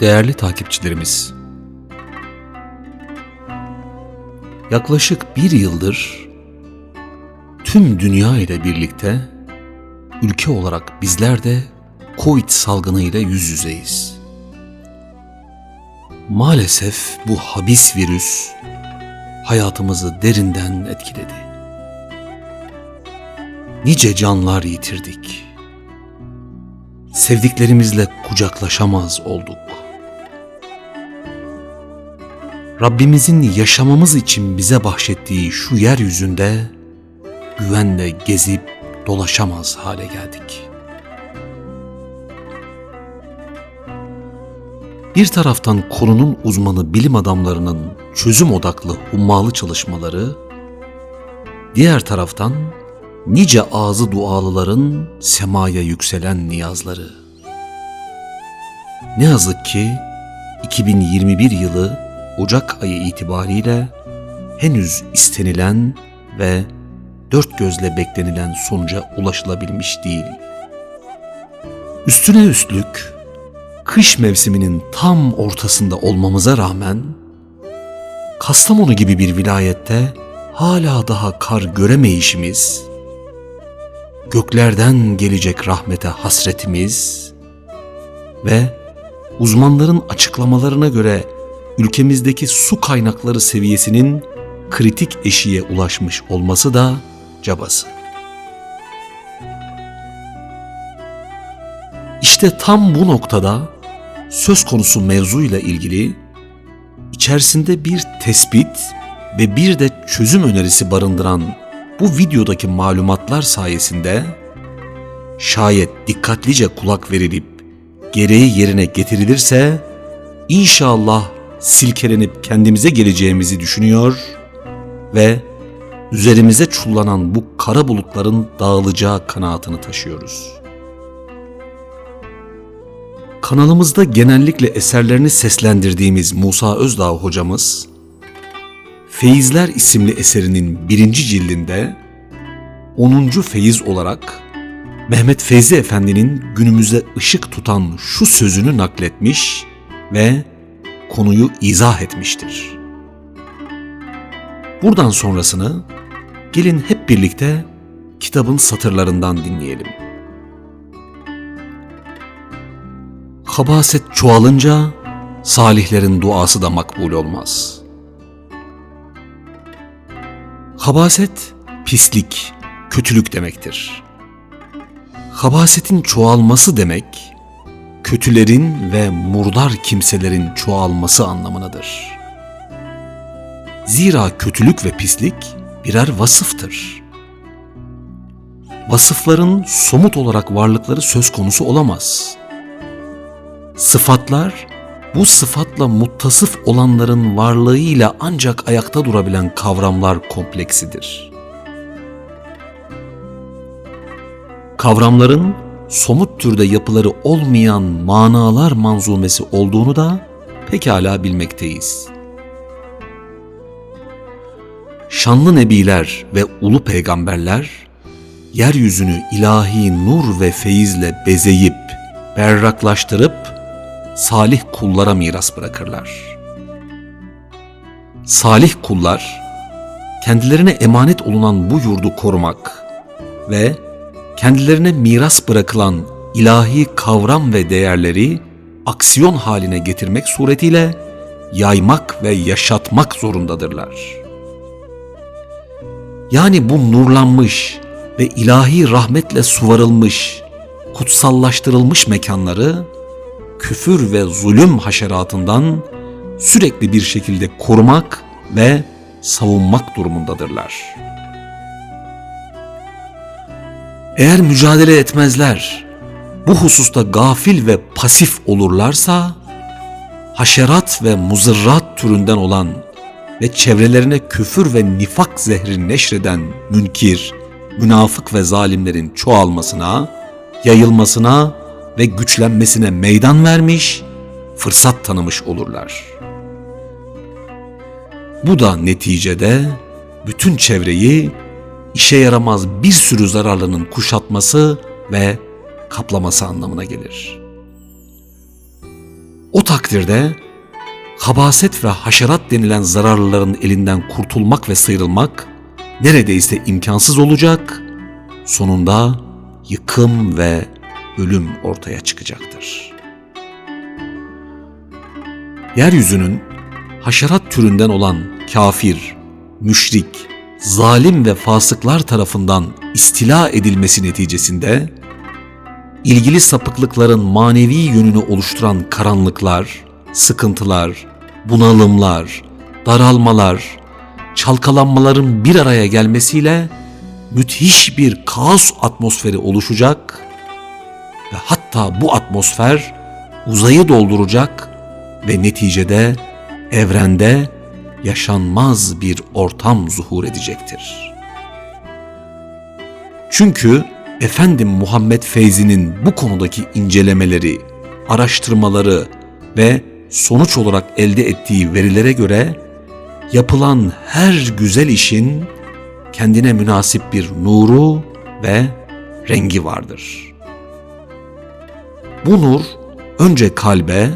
Değerli takipçilerimiz, yaklaşık bir yıldır tüm dünya ile birlikte ülke olarak bizler de Covid salgını ile yüz yüzeyiz. Maalesef bu habis virüs hayatımızı derinden etkiledi. Nice canlar yitirdik. Sevdiklerimizle kucaklaşamaz olduk. Rabbimizin yaşamamız için bize bahşettiği şu yeryüzünde güvenle gezip dolaşamaz hale geldik. Bir taraftan konunun uzmanı bilim adamlarının çözüm odaklı hummalı çalışmaları, diğer taraftan nice ağzı dualıların semaya yükselen niyazları. Ne yazık ki 2021 yılı Ocak ayı itibariyle henüz istenilen ve dört gözle beklenilen sonuca ulaşılabilmiş değil. Üstüne üstlük kış mevsiminin tam ortasında olmamıza rağmen Kastamonu gibi bir vilayette hala daha kar göremeyişimiz, göklerden gelecek rahmete hasretimiz ve uzmanların açıklamalarına göre ülkemizdeki su kaynakları seviyesinin kritik eşiğe ulaşmış olması da cabası. İşte tam bu noktada söz konusu mevzuyla ilgili içerisinde bir tespit ve bir de çözüm önerisi barındıran bu videodaki malumatlar sayesinde şayet dikkatlice kulak verilip gereği yerine getirilirse inşallah silkelenip kendimize geleceğimizi düşünüyor ve üzerimize çullanan bu kara bulutların dağılacağı kanaatini taşıyoruz. Kanalımızda genellikle eserlerini seslendirdiğimiz Musa Özdağ hocamız, Feyizler isimli eserinin birinci cildinde 10. feyiz olarak Mehmet Feyzi Efendi'nin günümüze ışık tutan şu sözünü nakletmiş ve konuyu izah etmiştir. Buradan sonrasını gelin hep birlikte kitabın satırlarından dinleyelim. Kabaset çoğalınca salihlerin duası da makbul olmaz. Kabaset pislik, kötülük demektir. Kabasetin çoğalması demek kötülerin ve murdar kimselerin çoğalması anlamındadır. Zira kötülük ve pislik birer vasıftır. Vasıfların somut olarak varlıkları söz konusu olamaz. Sıfatlar bu sıfatla muttasıf olanların varlığıyla ancak ayakta durabilen kavramlar kompleksidir. Kavramların somut türde yapıları olmayan manalar manzumesi olduğunu da pekala bilmekteyiz. Şanlı nebiler ve ulu peygamberler yeryüzünü ilahi nur ve feyizle bezeyip berraklaştırıp salih kullara miras bırakırlar. Salih kullar kendilerine emanet olunan bu yurdu korumak ve kendilerine miras bırakılan ilahi kavram ve değerleri aksiyon haline getirmek suretiyle yaymak ve yaşatmak zorundadırlar. Yani bu nurlanmış ve ilahi rahmetle suvarılmış, kutsallaştırılmış mekanları küfür ve zulüm haşeratından sürekli bir şekilde korumak ve savunmak durumundadırlar.'' Eğer mücadele etmezler, bu hususta gafil ve pasif olurlarsa, haşerat ve muzırrat türünden olan ve çevrelerine küfür ve nifak zehri neşreden münkir, münafık ve zalimlerin çoğalmasına, yayılmasına ve güçlenmesine meydan vermiş, fırsat tanımış olurlar. Bu da neticede bütün çevreyi işe yaramaz bir sürü zararlının kuşatması ve kaplaması anlamına gelir. O takdirde habaset ve haşerat denilen zararlıların elinden kurtulmak ve sıyrılmak neredeyse imkansız olacak. Sonunda yıkım ve ölüm ortaya çıkacaktır. Yeryüzünün haşerat türünden olan kafir, müşrik, zalim ve fasıklar tarafından istila edilmesi neticesinde ilgili sapıklıkların manevi yönünü oluşturan karanlıklar, sıkıntılar, bunalımlar, daralmalar, çalkalanmaların bir araya gelmesiyle müthiş bir kaos atmosferi oluşacak ve hatta bu atmosfer uzayı dolduracak ve neticede evrende yaşanmaz bir ortam zuhur edecektir. Çünkü Efendim Muhammed Feyzi'nin bu konudaki incelemeleri, araştırmaları ve sonuç olarak elde ettiği verilere göre yapılan her güzel işin kendine münasip bir nuru ve rengi vardır. Bu nur önce kalbe,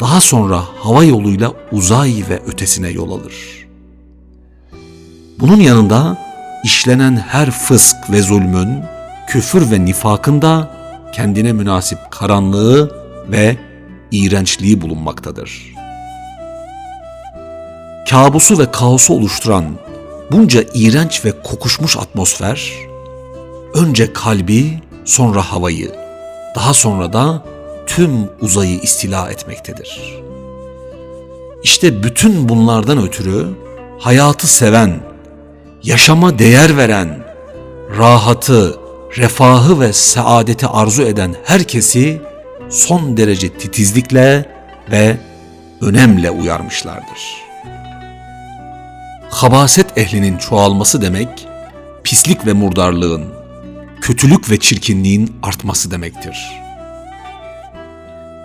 daha sonra hava yoluyla uzay ve ötesine yol alır. Bunun yanında işlenen her fısk ve zulmün, küfür ve nifakın da kendine münasip karanlığı ve iğrençliği bulunmaktadır. Kabusu ve kaosu oluşturan bunca iğrenç ve kokuşmuş atmosfer, önce kalbi, sonra havayı, daha sonra da tüm uzayı istila etmektedir. İşte bütün bunlardan ötürü hayatı seven, yaşama değer veren, rahatı, refahı ve saadeti arzu eden herkesi son derece titizlikle ve önemle uyarmışlardır. Habaset ehlinin çoğalması demek, pislik ve murdarlığın, kötülük ve çirkinliğin artması demektir.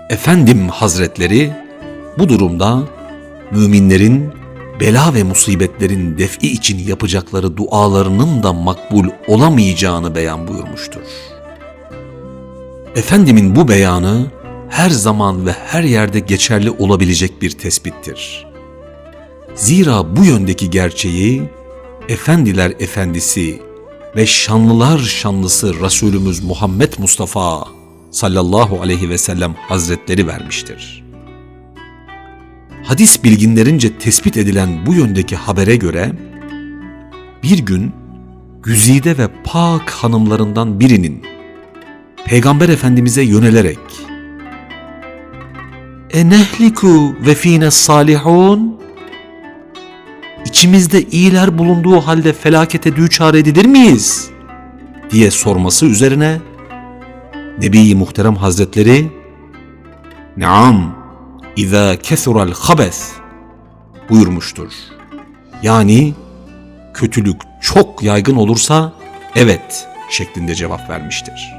Efendim Hazretleri bu durumda müminlerin bela ve musibetlerin defi için yapacakları dualarının da makbul olamayacağını beyan buyurmuştur. Efendimin bu beyanı her zaman ve her yerde geçerli olabilecek bir tespittir. Zira bu yöndeki gerçeği efendiler efendisi ve şanlılar şanlısı Resulümüz Muhammed Mustafa sallallahu aleyhi ve sellem hazretleri vermiştir. Hadis bilginlerince tespit edilen bu yöndeki habere göre bir gün güzide ve pak hanımlarından birinin Peygamber Efendimiz'e yönelerek E nehliku ve fine salihun İçimizde iyiler bulunduğu halde felakete düçar edilir miyiz? diye sorması üzerine Nebi-i Muhterem Hazretleri Naam İza kesural habes buyurmuştur. Yani kötülük çok yaygın olursa evet şeklinde cevap vermiştir.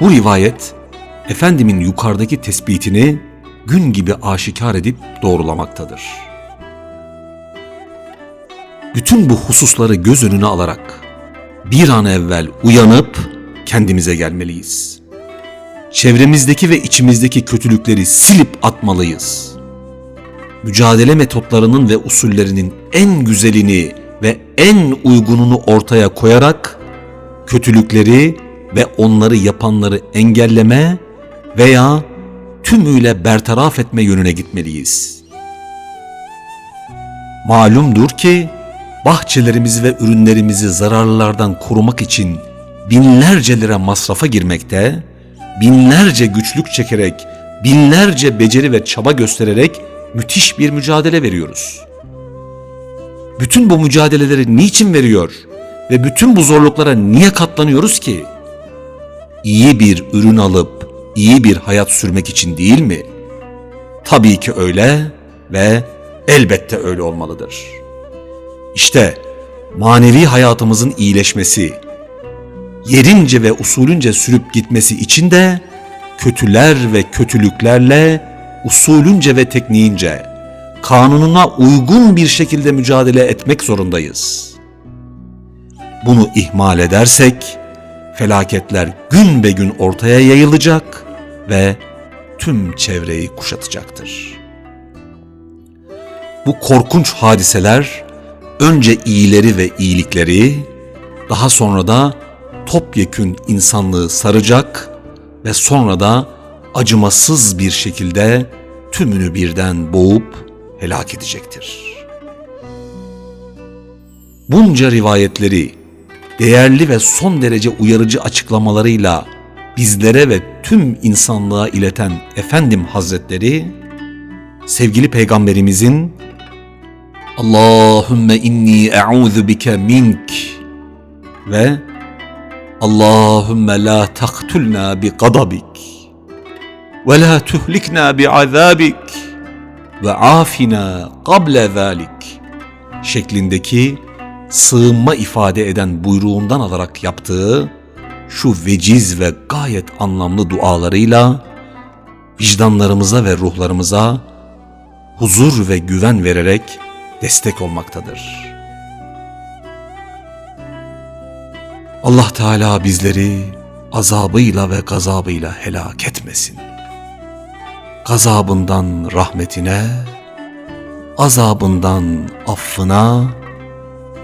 Bu rivayet Efendimin yukarıdaki tespitini gün gibi aşikar edip doğrulamaktadır. Bütün bu hususları göz önüne alarak bir an evvel uyanıp kendimize gelmeliyiz. Çevremizdeki ve içimizdeki kötülükleri silip atmalıyız. Mücadele metotlarının ve usullerinin en güzelini ve en uygununu ortaya koyarak kötülükleri ve onları yapanları engelleme veya tümüyle bertaraf etme yönüne gitmeliyiz. Malumdur ki bahçelerimizi ve ürünlerimizi zararlılardan korumak için binlerce lira masrafa girmekte, binlerce güçlük çekerek, binlerce beceri ve çaba göstererek müthiş bir mücadele veriyoruz. Bütün bu mücadeleleri niçin veriyor ve bütün bu zorluklara niye katlanıyoruz ki? İyi bir ürün alıp iyi bir hayat sürmek için değil mi? Tabii ki öyle ve elbette öyle olmalıdır. İşte manevi hayatımızın iyileşmesi, yerince ve usulünce sürüp gitmesi için de kötüler ve kötülüklerle usulünce ve tekniğince kanununa uygun bir şekilde mücadele etmek zorundayız. Bunu ihmal edersek felaketler gün be gün ortaya yayılacak ve tüm çevreyi kuşatacaktır. Bu korkunç hadiseler önce iyileri ve iyilikleri, daha sonra da topyekün insanlığı saracak ve sonra da acımasız bir şekilde tümünü birden boğup helak edecektir. Bunca rivayetleri değerli ve son derece uyarıcı açıklamalarıyla bizlere ve tüm insanlığa ileten Efendim Hazretleri, sevgili Peygamberimizin Allahümme inni e'udhu bike mink ve Allahümme la taktulna bi gadabik ve la tuhlikna bi azabik ve afina qable zalik şeklindeki sığınma ifade eden buyruğundan alarak yaptığı şu veciz ve gayet anlamlı dualarıyla vicdanlarımıza ve ruhlarımıza huzur ve güven vererek destek olmaktadır. Allah Teala bizleri azabıyla ve gazabıyla helak etmesin. Gazabından rahmetine, azabından affına,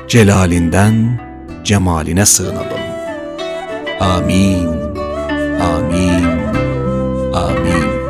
celalinden cemaline sığınalım. Amin. Amin. Amin.